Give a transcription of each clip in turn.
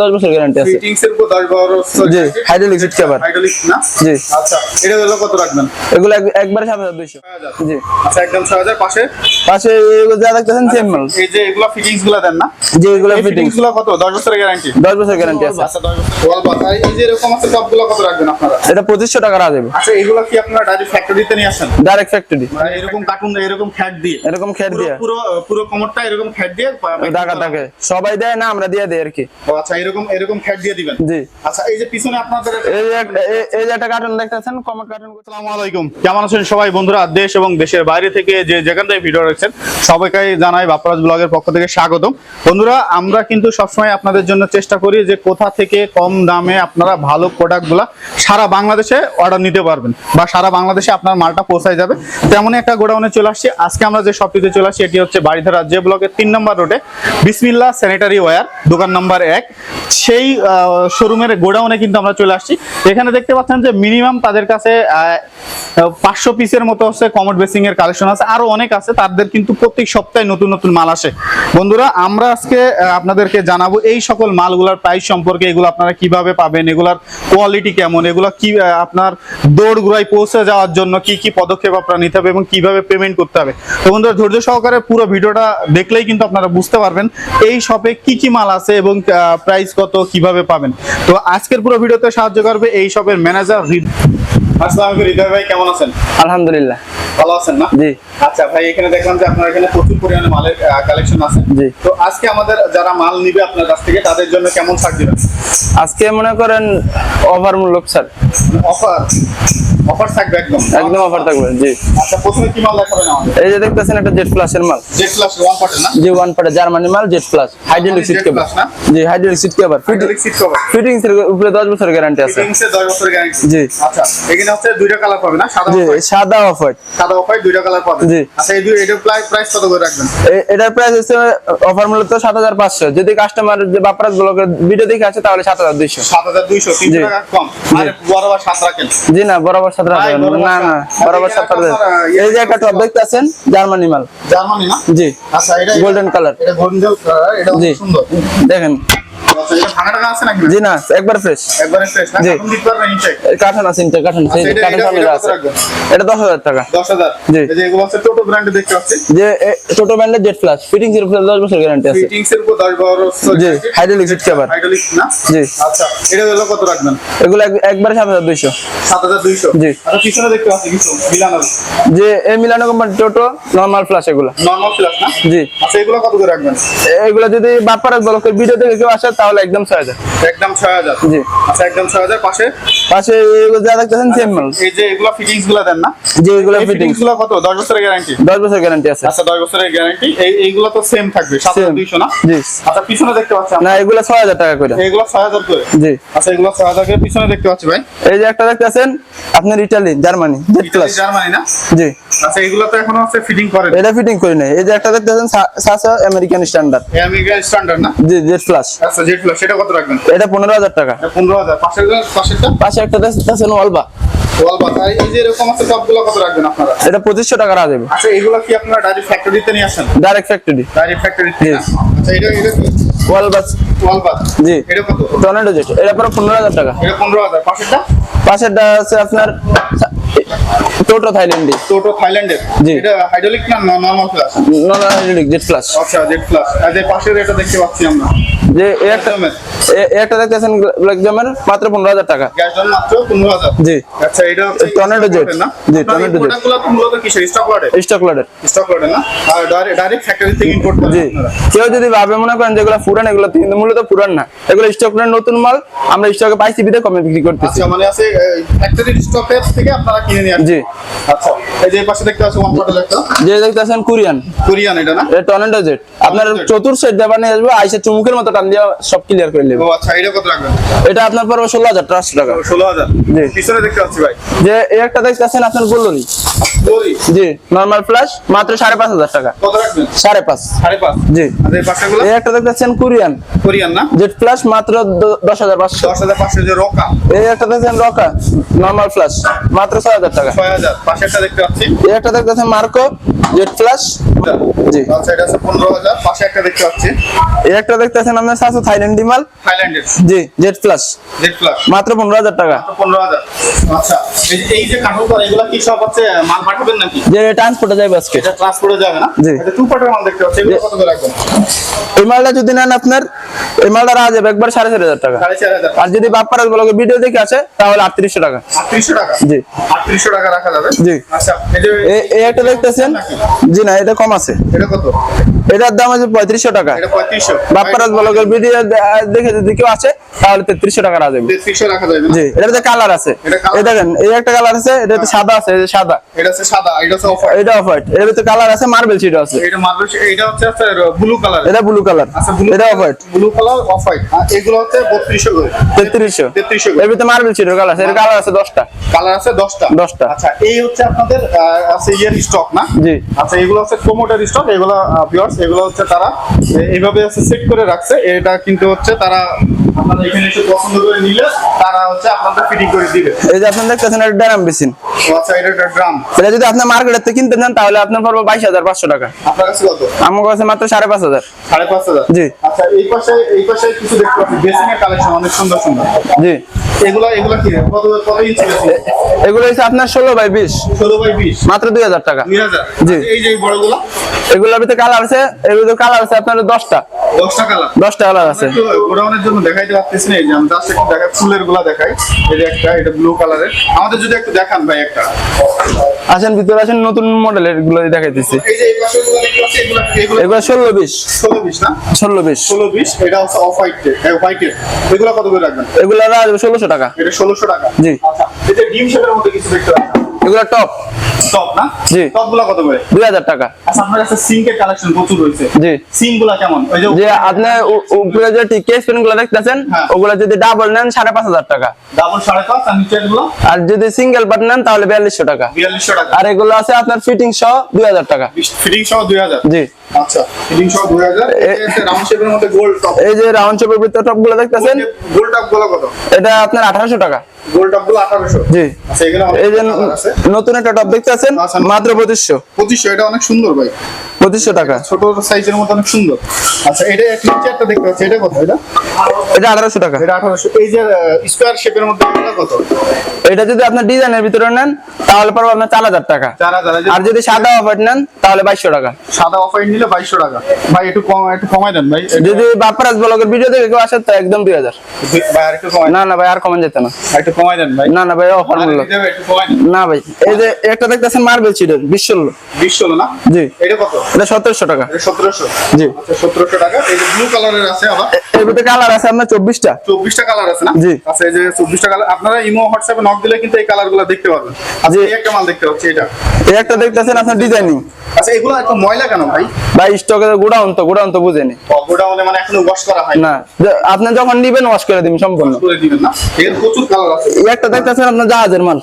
দশ বছর গ্যারান্টি আছে। ফিটিংস এর উপর 10 বছর জি হাইড্রোলিক সিট কভার হাইড্রোলিক না? জি। আচ্ছা এটা হলো কত রাখবেন? এগুলো একবারে সাত হাজার দুইশো। 6000 জি। আচ্ছা একদম 6000 পাশে? পাশে এগুলো যা দেখতেছেন সেম মাল এই যে এগুলা ফিটিংসগুলা দেন না? যে এগুলো ফিটিংসগুলা কত? 10 বছরের গ্যারান্টি দশ বছর গ্যারান্টি আছে। আচ্ছা 10 বছর ওয়াল বাস এই যে এরকম আছে সবগুলো কত রাখবেন আপনারা? এটা পঁচিশশো টাকা রাখা আচ্ছা এগুলা কি আপনারা ডাইরেক্ট ফ্যাক্টরিতে নিয়ে আসেন? ডাইরেক্ট ফ্যাক্টরি মানে এরকম কার্টুন এরকম খ্যাট দিয়ে? এরকম পুরো দিয়ে। পুরো পুরো কমরটা এরকম খ্যাট দিয়ে টাকা সবাই দেয় না আমরা দিয়ে দেয় আর কি। আচ্ছা এরকম এরকম খ্যাট দিয়ে দিবেন। জি। আচ্ছা এই যে পিছনে আপনাদের এই যে একটা- এই- যে একটা কার্টুন দেখতেছেন কমন কার্টুন আসসালামু আলাইকুম। কেমন আছেন সবাই? বন্ধুরা দেশ এবং দেশের বাইরে থেকে যে যেখান থেকে ভিডিও দেখছেন সবাইকে জানাই বাপরাজ ব্লগের পক্ষ থেকে স্বাগতম। বন্ধুরা আমরা কিন্তু সবসময় আপনাদের জন্য চেষ্টা করি যে কোথা থেকে কম দামে আপনারা ভালো প্রোডাক্টগুলা সারা বাংলাদেশে অর্ডার নিতে পারবেন বা সারা বাংলাদেশে আপনার মালটা পৌঁছায় যাবে। তেমনই একটা গোডাউনে চলে আসছি। আজকে আমরা যে শপটিতে চলে আসছি এটি হচ্ছে বাড়িধারা যে ব্লকের তিন নম্বর রোডে বিসমিল্লা স্যানিটারি ওয়্যার দোকান নাম্বার এক। সেই শোরুমের গোডাউনে কিন্তু আমরা চলে আসছি। এখানে দেখতে পাচ্ছেন যে মিনিমাম তাদের কাছে পাঁচশো পিসের মতো হচ্ছে কমোড বেসিং এর কালেকশন আছে। আরও অনেক আছে, তাদের কিন্তু প্রত্যেক সপ্তাহে নতুন নতুন মাল আসে। বন্ধুরা, আমরা আজকে আপনাদেরকে জানাব এই সকল মালগুলার প্রাইস সম্পর্কে, এগুলো আপনারা কীভাবে পাবেন, এগুলার কোয়ালিটি কেমন, এগুলো কি আপনার দৌড় গুড়ায় পৌঁছে যাওয়ার জন্য কি কি পদক্ষেপ আপনারা নিতে হবে এবং কীভাবে পেমেন্ট করতে হবে। তো বন্ধুরা, ধৈর্য সহকারে পুরো ভিডিওটা দেখলেই কিন্তু আপনারা বুঝতে পারবেন, এই শপে কি কি মাল আছে এবং প্রাইস কত কীভাবে পাবেন? তো আজকের পুরো ভিডিওতে সাহায্য করবে এই শপের ম্যানেজার আসসালামু আলাইকুম হৃদয় ভাই কেমন আছেন? আলহামদুলিল্লাহ। ভালো আছেন না? জি। আচ্ছা ভাই এখানে দেখলাম যে আপনার এখানে প্রচুর পরিমাণে মালের কালেকশন আছে। জি। তো আজকে আমাদের যারা মাল নিবে আপনার কাছ থেকে তাদের জন্য কেমন ছাড় দিবেন? আজকে মনে করেন ওভার মূল্য স্যার অফার অফার থাকবে একদম। একদম অফার থাকবে জি। আচ্ছা প্রথমে কি মাল দেখাবেন আমাদের? এই যে দেখতেছেন একটা জেট প্লাসের মাল। জেড প্লাস ওয়ান পার্টের না? জি ওয়ান পার্টে জার্মানি মাল jet plus hydraulic seat cover জি hydraulic seat cover hydraulic seat cover fittings এর উপরে দশ বছর গ্যারান্টি আছে। ফিটিংসে 10 বছরের গ্যারান্টি জি। আচ্ছা এখানে হচ্ছে দুইটা কালার পাবে না? সাদা জি সাদা অফ হোয়াইট সাদা হোয়াইট দুইটা কালার পাবে জি। আচ্ছা এই দুই এটার প্রাইস কত করে রাখবেন? এটার প্রাইস হচ্ছে অফার মূল্য তো সাত হাজার পাঁচশো। যদি কাস্টমার যে বাপারাজ ব্লগের ভিডিও দেখে আসে তাহলে সাত হাজার দুইশো। 7200 300 জি। টাকা কম। আর বরাবর সাত রাখেন। জি না বরাবর না না বরাবর আচ্ছা, সাত হাজার আপনার, এই যে একটা টপ দেখতেছেন জার্মানি মাল। জার্মানি না? জি। আচ্ছা এটা গোল্ডেন কালার এটা গোল্ডেন কালার এটা সুন্দর। দেখেন। এটা ভাঙা টাকা আছে নাকি? জি না একবার ফ্রেশ একবারে ফ্রেশ না? জি। এখন দিতে ইনটেক কাঠান আছে কাঠান সেই এটা- কাঠান এটা- সামনে এটা কত আছে। এটা দশ হাজার টাকা। 10000 জি। এই যে এগুলো টোটো ব্র্যান্ডে দেখতে পাচ্ছি। যে টোটো ব্যান্ডের জেট প্লাস ফিটিংস এর উপরে দশ বছর গ্যারান্টি আছে। ফিটিংস এর উপর 10 বছর জি হাইড্রোলিক সিট কভার হাইড্রোলিক না? জি। আচ্ছা এটা হলো কত রাখবেন? এগুলো এক- একবারে সাত হাজার দুইশো। 7200 জি। আচ্ছা পিছনে দেখতে পাচ্ছি কিছু মিলানো যে এই Milano company Toto normal flush এগুলো। নরমাল ফ্ল্যাশ না? জি। আচ্ছা এগুলো কত করে রাখবেন? এগুলো যদি বাপারাজ ব্লকের ভিডিও থেকে কেউ আসে তাহলে একদম ছয় হাজার। একদম 6000 জি। আচ্ছা একদম 6000 পাশে? পাশে যা দেখতেছেন সেম মাল। এই যে এগুলো ফিটিংসগুলো দেন না? যে এগুলো ফিটিংস ফিটিংসগুলো কত? 10 বছরের গ্যারান্টি দশ বছর গ্যারান্টি আছে। আচ্ছা 10 বছরের গ্যারান্টি এই এইগুলো তো সেম থাকবে 7200 না? জি। আচ্ছা পিছনে দেখতে পাচ্ছি আমরা। না এগুলো ছয় হাজার টাকা করে। এইগুলো 6000 করে? জি। আচ্ছা এগুলো 6000 করে পিছনে দেখতে ভাই। এই যে একটা দেখতেছেন আপনার ইটালি জার্মানি জার্মানি না? জি। আচ্ছা এগুলো তো এখনও হচ্ছে ফিটিং করেন এটা ফিটিং করি নাই। এই যে একটা দেখতেছেন সাসা আমেরিকান স্ট্যান্ডার্ড আমেরিকান স্ট্যান্ডার্ড না? জি জেট প্লাস আচ্ছা জেড প্লাস সেটা কত রাখবেন? এটা পনেরো হাজার টাকা। এটা 15000 পাশের পাশেরটা পাশে একটা দেখতেছেন ওয়ালবা ওয়াল বাতা এই যে এরকম আছে সবগুলো কত রাখবেন আপনারা? এটা টাকা রাখা যাবে। আচ্ছা এগুলো কি আপনারা ডাইরেক্ট ফ্যাক্টরিতে নিয়ে আসেন? ডাইরেক্ট ফ্যাক্টরি ডাইরেক্ট ফ্যাক্টরি জি। না? আচ্ছা এটা এটা? ওয়ালবা জি। এটা কত? টর্নেডো জেট এটা পরে পনেরো হাজার টাকা। এটা 15000 পাশেরটা? পাশেরটা আছে আপনার টোটো থাইল্যান্ডি টোটো থাইল্যান্ডের জি। এটা হাইড্রোলিক না normal flush non hydraulic jet plus আচ্ছা জেড প্লাস আর যে পাশের এটা দেখতে পাচ্ছি আমরা। যে এই একটা। এই একটা দেখতেছেন ব্ল্যাক জামের মাত্র পনেরো হাজার টাকা। গ্যাস জল মাত্র 15000 জি। আচ্ছা এটা হচ্ছে Tornado stock না? জি, jet। প্রোডাক্টগুলো তো মূলত কিসের? স্টক লটে স্টক লোডের স্টক লটে না? আর ডাইরেক্ট ফ্যাক্টরি থেকে ইম্পোর্ট করেন জি। কেউ যদি ভাবে মনে করেন যেগুলো পুরান এগুলো কিন্তু মূলত পুরান না। এগুলো স্টক নতুন মাল আমরা স্টকে পাইছি বিদে কমে বিক্রি করতেছি। আচ্ছা মানে আছে ফ্যাক্টরি স্টকের থেকে আপনারা কিনে নিয়ে জি। আচ্ছা এই যে পাশে দেখতে পাচ্ছি ওয়ান মডেল একটা। যে দেখতেছেন কোরিয়ান। কোরিয়ান এটা না? এটা টর্নেডো জেট। আপনার চতুর সেট দেবার নিয়ে আসবে আইসে চুমুকের মতো টান দিয়ে সব ক্লিয়ার করে নেবে। ও আচ্ছা এটা কত রাখবেন? এটা আপনার পড়বে টাকা। ষোলো হাজার। জি। পিছনে দেখতে পাচ্ছি ভাই। যে এই একটা দেখতেছেন আপনার বলল জরি জি নর্মাল ফ্লাশ মাত্র সাড়ে পাঁচ হাজার টাকা। কত রাখবেন? সাড়ে পাঁচ। সাড়ে পাঁচ? জি। এই একটা দেখতেছেন কোরিয়ান। কোরিয়ান না? জেট ফ্লাশ মাত্র দশ হাজার পাঁচশো। দশ হাজার পাঁচশো যে রকা। এই একটা দেখতেছেন রকা নর্মাল ফ্লাশ মাত্র ছয় হাজার টাকা। ছয় হাজার। পাশেরটা দেখতে পাচ্ছি। এই একটা দেখতেছেন মার্কো জেট ফ্লাশ জি। আচ্ছা এটা আছে পনেরো হাজার। পাশে একটা দেখতে পাচ্ছি। এই একটা দেখতেছেন আপনার সাতশো থাইল্যান্ড মাল থাইল্যান্ডের। জি জেট ফ্লাশ জেড প্লাস মাত্র পনেরো হাজার টাকা। পনেরো হাজার। আচ্ছা এই যে- কাঠল এগুলো কি সব হচ্ছে মাল পাঠাবেন নাকি? যে ট্রান্সপোর্টে যাবে আজকে। এটা ট্রান্সপোর্টে যাবে না? জি। এটা টু পার্টের মাল দেখতে পাচ্ছি। এগুলো কত করে রাখবেন? এই মালটা যদি নেন আপনার এই মালটা রাখা যাবে একবার সাড়ে চার হাজার টাকা। আর যদি বাপ্পারাজ ব্লগে ভিডিও দেখে আসে তাহলে আটত্রিশশো টাকা। আটত্রিশশো টাকা? জি। আটত্রিশশো টাকা রাখা যাবে? জি। আচ্ছা এই যে এই একটা দেখতেছেন? জি না এটা কম আছে। এটা কত? এটার দাম আছে পঁয়ত্রিশশো টাকা। এটা পঁয়ত্রিশশো। বাপ্পারাজ ব্লগের ভিডিও দেখে যদি কেউ আসে তাহলে তেত্রিশশো টাকা রাখা যাবে। তেত্রিশশো রাখা যাবে জি এটাতে কালার আছে। এটা দেখেন এই একটা কালার আছে এটাতে সাদা আছে সাদা। এটা হচ্ছে সাদা এটা হচ্ছে অফ এটা অফ হোয়াইট এর ভিতরে কালার আছে মার্বেল সিট আছে। এটা মার্বেল এটা হচ্ছে ব্লু কালার এটা ব্লু কালার আচ্ছা এটা off white blue colour off white এগুলো হচ্ছে বত্রিশশো করে। তেত্রিশশো। তেত্রিশশো এর ভিতরে মার্বেল সিটের কালার আছে এর কালার আছে দশটা। কালার আছে দশটা। দশটা। আচ্ছা এই হচ্ছে আপনাদের আছে ইয়ের স্টক না? জি। আচ্ছা এগুলো হচ্ছে কোমোটার স্টক এগুলো ভিউয়ার্স এগুলো হচ্ছে তারা এইভাবে হচ্ছে সেট করে রাখছে। এটা কিন্তু হচ্ছে তারা আপনারা এখানে এসে পছন্দ করে নিলে তারা হচ্ছে আপনাদের ফিটিং করে দিবে। এই যে আপনি দেখতেছেন এটা ড্রাম বেসিন আচ্ছা এটা ড্রাম এটা যদি আপনি মার্কেটের থেকে কিনতে চান তাহলে আপনার পড়বে বাইশ হাজার পাঁচশো টাকা। আপনার কাছে কত? আমার কাছে মাত্র সাড়ে পাঁচ হাজার। সাড়ে পাঁচ হাজার? জি। আচ্ছা এই পাশে এই পাশে কিছু দেখতে পাচ্ছি। বেসিং এর কালেকশন অনেক সুন্দর সুন্দর। জি। এগুলা এগুলা কি? কত কত ইঞ্চি বেসিং এগুলো হচ্ছে আপনার ষোলো বাই বিশ। ষোলো বাই বিশ? মাত্র দুই হাজার টাকা। দুই হাজার? জি। এই যে এই বড়গুলা? এগুলোর ভিতরে কালার আছে এর ভিতরে কালার আছে আপনার দশটা। দশটা কালার দশটা কালার আছে। গোডাউনের জন্য দেখাইতে পারতেছি না এই যে আমি জাস্ট একটু দেখাই ফুলেরগুলা দেখাই। এই যে একটা এটা ব্লু কালারের আমাদের যদি একটু দেখান ভাই একটা। আসেন ভিতরে আসেন নতুন মডেলেরগুলো দেখাইতেছি। এগুলো ষোলো বিশ। ষোলো বিশ না? ষোলো বিশ। ষোলো বিশ এটা হচ্ছে অফ হোয়াইট হোয়াইটের এগুলো কত করে রাখবেন? এগুলো আসবে ষোলোশো টাকা। এটা ষোলোশো টাকা। জি। আচ্ছা এই ডিম শেপের মধ্যে কিছু দেখতে পাচ্ছেন এগুলো টপ টপ না? জি। টপগুলা কত করে? দুই হাজার টাকা। আচ্ছা আপনার কাছে সিঙ্কের কালেকশন প্রচুর রয়েছে। জি। সিঙ্কগুলা কেমন? ওই যে আপনি উপরে যে টিকেস পেনগুলো দেখতেছেন হ্যাঁ। ওগুলো যদি ডাবল নেন সাড়ে পাঁচ হাজার টাকা। ডাবল সাড়ে পাঁচ আর নিচেরগুলো? আর যদি সিঙ্গেল পার্ট নেন তাহলে বিয়াল্লিশশো টাকা। বিয়াল্লিশশো টাকা। আর এগুলো আছে আপনার ফিটিং সহ দুই হাজার টাকা। ফিটিং সহ দুই হাজার। জি। আচ্ছা এই যে রাউন্ড শেপের ভিতরে টপগুলো দেখতেছেন? গোল টপগুলো কত? এটা আপনার আঠারোশো টাকা। গোল টপগুলো আঠারোশো। জি। আচ্ছা এখানে এই যে নতুন একটা টপ দেখতেছেন আচ্ছা। মাত্র পঁচিশশো। পঁচিশশো এটা অনেক সুন্দর ভাই। পঁচিশশো টাকা। ছোট সাইজের মধ্যে অনেক সুন্দর। আচ্ছা এটা নিচে একটা দেখতে পাচ্ছি এটা কত? এটা? এটা টাকা। এটা আঠারোশো। এই যে স্কোয়ার শেপের মধ্যে কত? এটা যদি আপনার ডিজাইনের ভিতরে নেন তাহলে পড়বে আপনার টাকা। আর যদি সাদা অফার নেন তাহলে টাকা। সাদা অফ হোয়াইট নিলে টাকা। ভাই একটু কম একটু কমাই দেন ভাই। যদি বাপ্পারাজ ব্লগের ভিডিও দেখে কেউ আসে তো একদম দুই হাজার। ভাই আর একটু কমাই না না ভাই আর কমন যেত না। একটু কমাই দেন ভাই। না না ভাই অফার মূল্য। না ভাই এই যে একটা দেখতেছেন মার্বেল না? জি। এটা কত? এটা সতেরোশো টাকা। এটা সতেরোশো? জি। আচ্ছা সতেরোশো টাকা। এই যে ব্লু কালারের আছে আবার। এর ভিতরে কালার আছে আপনার চব্বিশটা। চব্বিশটা কালার আছে না? জি। আচ্ছা এই যে চব্বিশটা কালার আপনারা ইমো হোয়াটসঅ্যাপে নক দিলে কিন্তু এই কালারগুলো দেখতে পারবেন। আচ্ছা। এই একটা মাল দেখতে পাচ্ছি এটা এই একটা দেখতেছেন আপনার ডিজাইনিং আচ্ছা এগুলো একটু ময়লা কেন ভাই? ভাই স্টকে গোডাউন তো গোডাউন তো বুঝেনি। গোডাউনে মানে এখনও ওয়াশ করা হয় না আপনি যখন নিবেন ওয়াশ করে দিবেন সম্পূর্ণ। করে দিবেন না? এর প্রচুর কালার আছে। একটা দেখতেছেন আপনার জাহাজের মাল।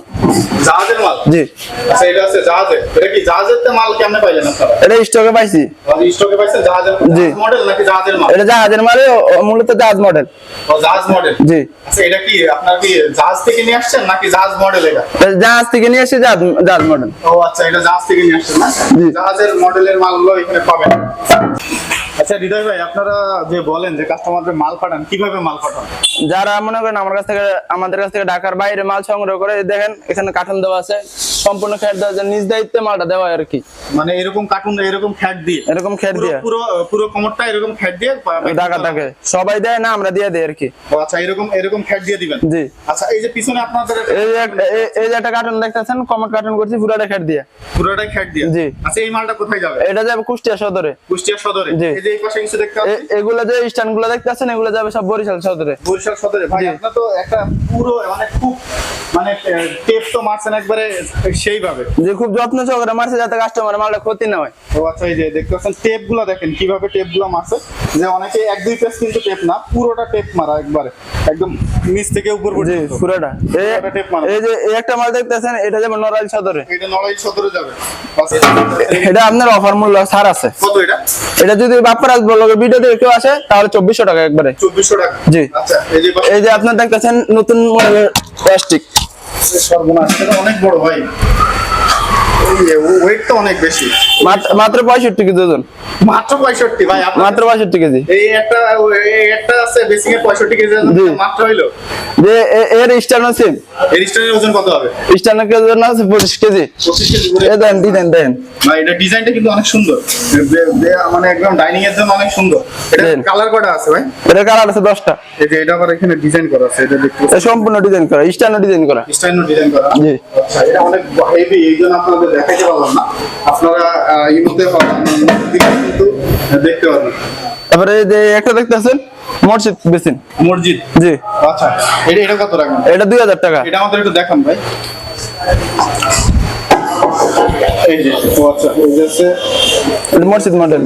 জাহাজের মাল? জি। আচ্ছা এটা আছে জাহাজের। এটা কি জাহাজের তে মাল কেমনে পাইলেন আপনারা? এটা স্টকে পাইছি। স্টকে পাইছেন জাহাজের জি। মডেল নাকি জাহাজের মাল? এটা জাহাজের মালে মূলত জাহাজ মডেল ও জাহাজ মডেল জি। আচ্ছা এটা কি আপনার কি জাহাজ থেকে নিয়ে আসছেন নাকি জাহাজ মডেল এটা? জাহাজ থেকে নিয়ে জাহাজ জাহাজ মডেল ও আচ্ছা এটা জাহাজ থেকে নিয়ে আসছেন না? জি। জাহাজের মডেলের মালগুলো এখানে পাবেন। আচ্ছা হৃদয় ভাই আপনারা যে বলেন যে কাস্টমারদের মাল পাঠান কীভাবে মাল পাঠান? যারা মনে করেন আমার কাছ থেকে আমাদের কাছ থেকে ঢাকার বাইরে মাল সংগ্রহ করে দেখেন এখানে কার্টন দেওয়া আছে। সম্পূর্ণ খেট দেওয়া আছে নিজ দায়িত্বে মালটা দেওয়া আর কি। মানে এরকম কার্টুন এরকম ফ্যাট দিয়ে। এরকম খেট দিয়ে। পুরো পুরো কোমরটা এরকম ফ্যাট দিয়ে ঢাকা থাকে। সবাই দেয় না আমরা দিয়ে দিই আর কি। আচ্ছা এরকম এরকম ফ্যাট দিয়ে দিবেন? জি। আচ্ছা এই যে পিছনে আপনাদের এই এই- যে একটা কার্টন দেখতেছেন কমেন্ট কার্টন করছি পুরাটা খেট দিয়ে। পুরোটাই ফ্যাট দিয়ে? জি। আচ্ছা এই মালটা কোথায় যাবে? এটা যাবে কুষ্টিয়া সদরে। কুষ্টিয়া সদরে। এই যে এই পাশে কিছু দেখতে পাচ্ছি? এ- এগুলো যে স্ট্যান্ডগুলো দেখতেছেন এগুলো যাবে সব বরিশাল সদরে। বরিশাল সদরে। ভাই। আপনার তো একটা পুরো মানে খুব মানে টেপ তো মারছেন একবারে সেইভাবে। যে খুব যত্ন সহকারে মারছে যাতে কাস্টমার মালটা ক্ষতি না হয়। ও আচ্ছা এই যে দেখতে পাচ্ছেন টেপগুলা দেখেন কীভাবে টেপগুলা মারছে। যে অনেকে এক দুই পেজ কিন্তু টেপ না পুরোটা টেপ মারা একবারে। একদম নিচ থেকে উপর পর্যন্ত। পুরোটা। এই মারা। এই যে একটা মাল দেখতেছেন এটা যাবে নড়াইল সদরে। এটা নড়াই সদরে যাবে। এটা আপনার অফার মূল্য ছাড় আছে। কত এটা? এটা যদি বাপ্পারাজ ব্লগে ভিডিও দেখে কেউ আসে তাহলে চব্বিশশো টাকা একবারে। চব্বিশশো টাকা। জি। আচ্ছা এই যে এই যে আপনার দেখতেছেন নতুন মডেলের প্লাস্টিক সর্বনাশ। অনেক বড় ভাই। ওয়েট তো অনেক বেশি। মাত্র পঁয়ষট্টি কেজি ওজন। মাত্র পঁয়ষট্টি ভাই মাত্র পঁয়ষট্টি কেজি। এই একটা একটা আছে বেসিং এর পঁয়ষট্টি কেজি মাত্র হইল? যে এর স্টার্ন সিম এর স্টোনের ওজন কত হবে? স্টার্ন কেজি আছে পঁচিশ কেজি। পঁচিশ কেজি এ দেন ডিজাইন দেন না এটা ডিজাইনটা কিন্তু অনেক সুন্দর। বে- বে- মানে একদম ডাইনিং এর জন্য অনেক সুন্দর। এটা কালার কটা আছে ভাই? এটা কালার আছে দশটা। এই যে এটা আবার এখানে ডিজাইন করা আছে এটা দেখতে সম্পূর্ণ ডিজাইন করা স্টার্ন ডিজাইন করা। ডিজাইন করা। জি। আচ্ছা এটা অনেক হেভি আপনাদের দেখাইতে পারলাম না। আপনারা মধ্যে কিন্তু দেখতে পারবেন। তারপরে যে একটা দেখতেছেন মসজিদ বেসিন। মসজিদ? জি। আচ্ছা এটা এটা কত রাখবেন? এটা দুই হাজার টাকা। এটা আমাদের একটু দেখান ভাই। এই যে আচ্ছা এই যে হচ্ছে মসজিদ মডেল।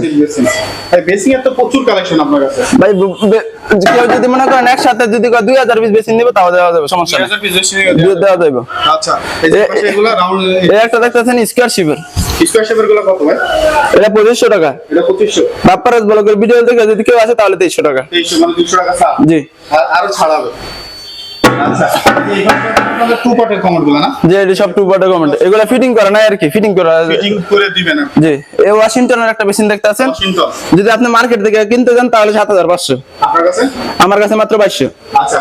ভাই বেসিং এর তো প্রচুর কালেকশন আপনার কাছে। ভাই কেউ যদি মনে করেন একসাথে যদি কয় দুই হাজার পিস বেশি নিবে তাও দেওয়া যাবে সমস্যা নেই। 2000 পিস বেসিং দেওয়া যাবে। আচ্ছা এই যে এগুলো রাউন্ড এই একটা দেখতেছেন স্কোয়ার শিপের স্কোয়ার শেপেরগুলো কত ভাই? এটা পঁচিশশো টাকা। এটা 2500 বাপ্পারাজ ব্লগের ভিডিও দেখে যদি কেউ আসে তাহলে তেইশশো টাকা। 2300 মানে 200 টাকা ছাড় জি। আর আরও ছাড়াবে। টু পার্টের কমেন্টগুলো না? যে এটি সব টু পার্টের কমেন্ট এগুলা ফিটিং করা নাই আর কি? ফিটিং করা ফিটিং করে দিবেন জি এই ওয়াশিংটনের একটা মেশিন দেখতে আছেন? যদি আপনি মার্কেট থেকে কিনতে যান তাহলে আপনার কাছে? আমার কাছে মাত্র আচ্ছা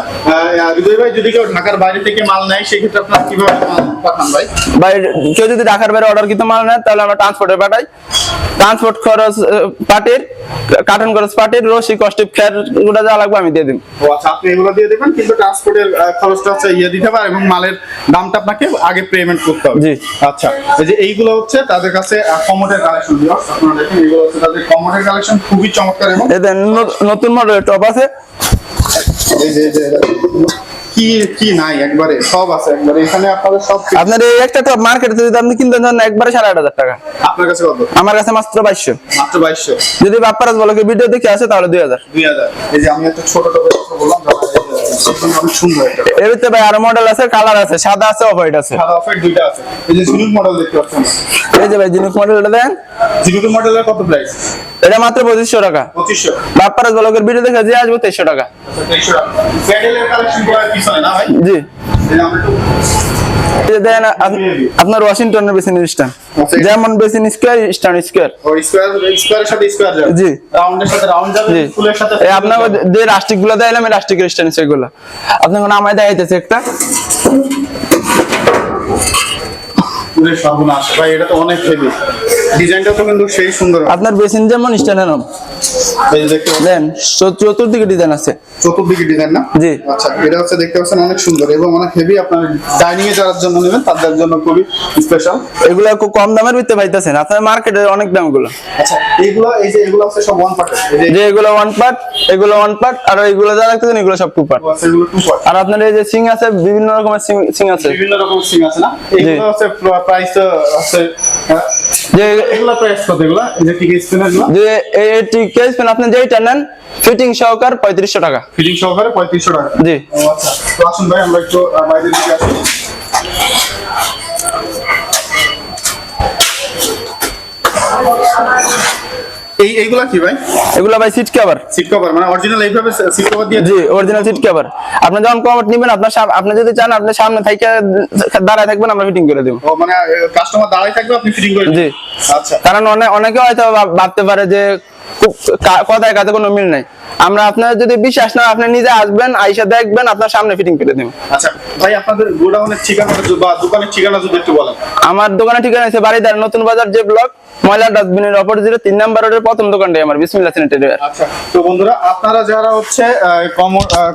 হৃদয় ভাই যদি কেউ ঢাকার বাইরে থেকে মাল নেয় সেক্ষেত্রে আপনার কীভাবে পাঠান ভাই? বা কেউ যদি ঢাকার বাইরে অর্ডার করতে মাল নেয় তাহলে আমরা ট্রান্সপোর্টে পাঠাই। ট্রান্সপোর্ট খরচ পাটির কার্টন খরচ পাটির রসি কস্টিপ ওটা যা লাগবে আমি দিয়ে দিন ও আচ্ছা আপনি এগুলো দিয়ে দেবেন কিন্তু ট্রান্সপোর্টের খরচটা হচ্ছে ইয়ে দিতে হবে এবং মালের দামটা আপনাকে আগে পেমেন্ট করতে হবে। জি। আচ্ছা এই যে এইগুলো হচ্ছে তাদের কাছে কমোডের কালেকশন আপনারা দেখেন এগুলো হচ্ছে তাদের কমোডের কালেকশন খুবই চমৎকার এবং নতুন মডেলের টপ আছে। এই যে যে কি কি নাই একবারে সব আছে একবারে। এখানে আপনাদের সব আপনার এই একটা টপ মার্কেটে যদি আপনি কিনতে চান একবারে সাড়ে আট হাজার টাকা। আপনার কাছে কত? আমার কাছে মাত্র বাইশশো। মাত্র বাইশশো। যদি বাপ্পারাজ বলকে ভিডিও দেখে আসে তাহলে দুই হাজার। দুই হাজার। এই যে আমি একটা ছোট টপের কথা বললাম অনেক সুন্দর এর ভিতরে ভাই আরও মডেল আছে কালার আছে সাদা আছে অফ হোয়াইট আছে। সাদা অফার দুইটা আছে। এই যে জিনুক মডেল দেখতে পাচ্ছেন। এই যে ভাই জিনিস মডেলটা দেন। জিনুক মডেলের কত প্রাইস এটা মাত্র পঁচিশশো টাকা। 2500 বাপ্পারাজ ব্লগের ভিডিও দেখে যে আসব তেইশশো টাকা। 2300 টাকা। প্যাডেলের কালেকশন করার পিছনে না ভাই? জি। দেন আপনার ওয়াশিংটনের বেসিন স্ট্যান্ড। যেমন বেসিন স্কোয়ার স্ট্যান্ড স্কোয়ার। ও স্কোয়ার স্কোয়ারের সাথে স্কোয়ার যাবে। জি। রাউন্ডের সাথে রাউন্ড যাবে জি। ফুলের সাথে এই আপনার যে রাস্টিকগুলো দেখালাম এই স্ট্যান্ড সেগুলো আপনার কোনো আমায় দেখাইতেছে একটা। সর্বনাশ। ভাই এটা তো অনেক হেভি ডিজাইনটা তো কিন্তু সেই সুন্দর আপনার বেসিন যেমন স্ট্যান্ড এই দেখতে পাচ্ছেন চতুর্দিকে ডিজাইন আছে। চতুর্দিকে ডিজাইন না? জি। আচ্ছা এটা হচ্ছে দেখতে পাচ্ছেন অনেক সুন্দর এবং অনেক হেভি আপনার ডাইনিং এ যাওয়ার জন্য নেবেন তাদের জন্য খুবই স্পেশাল এগুলো খুব কম দামের ভিতরে পাইতেছেন। আপনার মার্কেটে অনেক দাম এগুলো। আচ্ছা এইগুলো এই যে এগুলো হচ্ছে সব ওয়ান পার্ট যে এগুলো ওয়ান পার্ট এগুলো ওয়ান পার্ট আর এগুলো যা রাখতেছেন এগুলো সব টু পার্ট এগুলো টু পার্ট আর আপনার এই যে সিং আছে বিভিন্ন রকমের সিং আছে। বিভিন্ন রকম সিং আছে না? এইগুলো হচ্ছে প্রাইস হচ্ছে আহ, যে এগুলো প্রাইস কত এগুলো? যে টিকে স্পিনারগুলো যে এই আপনি নেন ফিটিং সহকার পঁয়ত্রিশশো টাকা। ফিটিং সহকারে পঁয়ত্রিশশো টাকা। জি। আচ্ছা। তো আসুন ভাই আমরা একটু বাইরে দিকে আসি। এই এইগুলা কি ভাই? এগুলো ভাই সিট কভার সিট কভার মানে অরিজিনাল এইভাবে সিট কভার দিয়ে জি অরিজিনাল সিট কভার আপনি যখন কমট নেবেন আপনার আপনি যদি চান আপনি সামনে থেকে দাঁড়ায় থাকবেন আমরা ফিটিং করে দেবো। ও মানে কাস্টমার দাঁড়াই থাকবে আপনি ফিটিং করে জি। আচ্ছা। কারণ অনেক অনেকে হয়তো ভাবতে পারে যে কথায় কাছে কোনো মিল নাই। আমরা আপনার যদি বিশ্বাস না আপনি নিজে আসবেন আইসা দেখবেন আপনার সামনে ফিটিং করে দেবো। আচ্ছা ভাই আপনাদের গোডাউনের ঠিকানাটা বা দোকানের ঠিকানা যদি একটু বলেন। আমার দোকানে ঠিকানা আছে বাড়িদার নতুন বাজার যে ব্লক ময়লা ডাস্টবিনের অপোজিটে তিন নাম্বার রোডের প্রথম দোকানটাই আমার বিসমিল্লাহ স্যানিটারি আচ্ছা তো বন্ধুরা আপনারা যারা হচ্ছে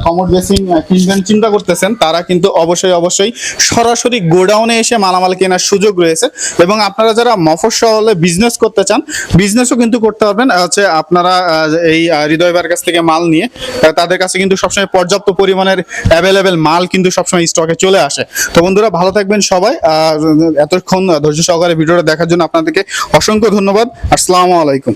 কমোড বেসিং কিনবেন চিন্তা করতেছেন তারা কিন্তু অবশ্যই অবশ্যই সরাসরি গোডাউনে এসে মালামাল কেনার সুযোগ রয়েছে। এবং আপনারা যারা মফস্বলে বিজনেস করতে চান বিজনেসও কিন্তু করতে পারবেন। হচ্ছে আপনারা এই আহ, হৃদয় ভাইয়ের কাছ থেকে মাল নিয়ে তাদের কাছে কিন্তু সবসময় পর্যাপ্ত পরিমাণের অ্যাভেলেবেল মাল কিন্তু সবসময় স্টকে চলে আসে। তো বন্ধুরা, ভালো থাকবেন সবাই। এতক্ষণ ধৈর্য সহকারে ভিডিওটা দেখার জন্য আপনাদেরকে অসংখ্য ধন্যবাদ। আসসালামু আলাইকুম।